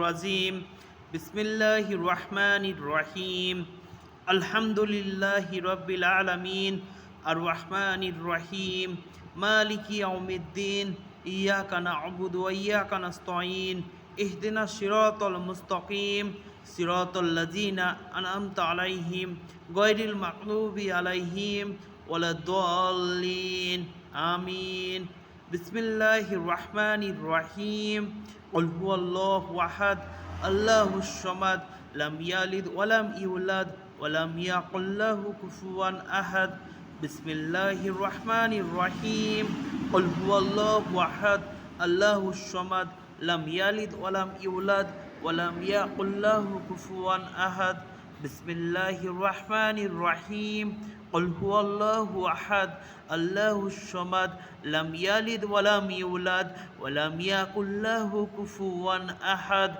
রাজিম। বিসমিল্লাহ রহমান রহিম। আলহামদুলিল্লাহ রবিল আলমিন। আর রহমান রহিম। মালিকি অমিদ্দিন ইয়া কানা অবুদ ইয়া কানা স্তঈন ইহদিনা সিরতল মুস্তকিম। সিরতল্লাজিনা আনামত আলাইহিম। গৈরিল মাকলুবি আলাইহিম। ওলা দলিন আমিন। بسم الله الرحمن الرحيم قل هو الله احد الله الصمد لم يلد ولم يولد ولم يقل له كفوا احد بسم الله الرحمن الرحيم قل هو الله احد الله الصمد لم يلد ولم يولد ولم يقل له كفوا احد الله أحد الله الصمد لم يلد ولم يولد ولم يقل له كفوا أحد بسم الله الرحمن الرحيم قل هو الله أحد الله الصمد لم يلد ولم يولد ولم يقل له كفوا أحد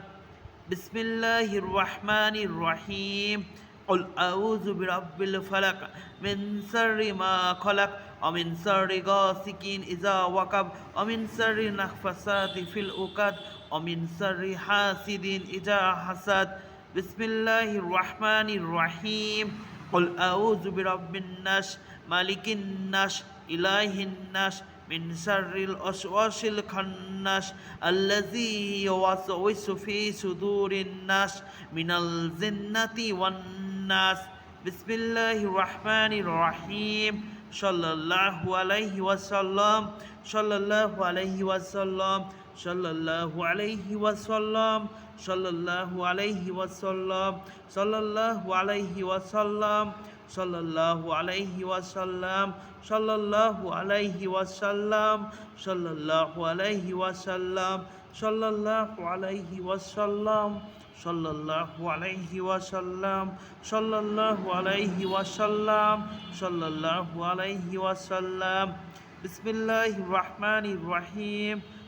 بسم الله الرحمن الرحيم قل أعوذ برب الفلق من شر ما خلق ومن شر غاسق إذا وقب ومن شر النفثات في العقد ومن شر حاسد إذا حسد بسم الله الرحمن الرحيم قل أعوذ برب الناس مالك الناس إله الناس من شر الوسواس الخناس الذي يوسوس في صدور الناس من الجنة والناس بسم الله الرحمن الرحيم صلى الله عليه وسلم صلى الله عليه وسلم صلى الله عليه وسلم صلى الله عليه وسلم صلى الله عليه وسلم صلى الله عليه وسلم صلى الله عليه وسلم صلى الله عليه وسلم صلى الله عليه وسلم صلى الله عليه وسلم صلى الله عليه وسلم صلى الله عليه وسلم بسم الله الرحمن الرحيم